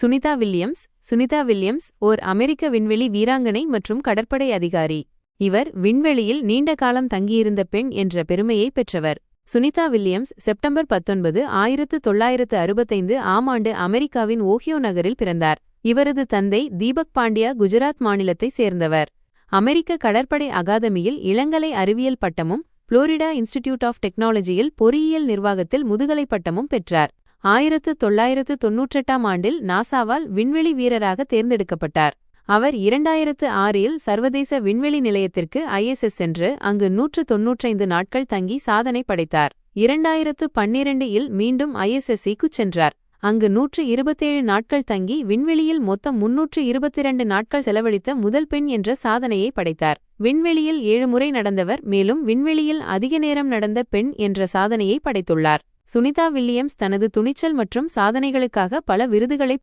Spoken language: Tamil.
சுனிதா வில்லியம்ஸ் சுனிதா வில்லியம்ஸ் ஓர் அமெரிக்க விண்வெளி வீராங்கனை மற்றும் கடற்படை அதிகாரி. இவர் விண்வெளியில் நீண்ட காலம் தங்கியிருந்த பெண் என்ற பெருமையை பெற்றவர். சுனிதா வில்லியம்ஸ் செப்டம்பர் பத்தொன்பது ஆயிரத்து தொள்ளாயிரத்து அறுபத்தைந்து ஆம் ஆண்டு அமெரிக்காவின் ஓஹியோ நகரில் பிறந்தார். இவரது தந்தை தீபக் பாண்டியா குஜராத் மாநிலத்தைச் சேர்ந்தவர். அமெரிக்க கடற்படை அகாதமியில் இளங்கலை அறிவியல் பட்டமும் புளோரிடா இன்ஸ்டிடியூட் ஆஃப் டெக்னாலஜியில் பொறியியல் நிர்வாகத்தில் முதுகலை பட்டமும் பெற்றார். ஆயிரத்து தொள்ளாயிரத்து தொன்னூற்றெட்டாம் ஆண்டில் நாசாவால் விண்வெளி வீரராக தேர்ந்தெடுக்கப்பட்டார். அவர் இரண்டாயிரத்து ஆறில் சர்வதேச விண்வெளி நிலையத்திற்கு ஐஎஸ்எஸ் சென்று அங்கு நூற்று தொன்னூற்றைந்து நாட்கள் தங்கி சாதனை படைத்தார். இரண்டாயிரத்து பன்னிரண்டு இல் மீண்டும் ஐஎஸ்எஸ்சிக்குச் சென்றார். அங்கு நூற்று இருபத்தேழு நாட்கள் தங்கி விண்வெளியில் மொத்தம் முன்னூற்று இருபத்திரண்டு நாட்கள் செலவழித்த முதல் பெண் என்ற சாதனையை படைத்தார். விண்வெளியில் ஏழு முறை நடந்தவர் மேலும் விண்வெளியில் அதிக நேரம் நடந்த பெண் என்ற சாதனையை படைத்துள்ளார். சுனிதா வில்லியம்ஸ் தனது துணிச்சல் மற்றும் சாதனைகளுக்காக பல விருதுகளை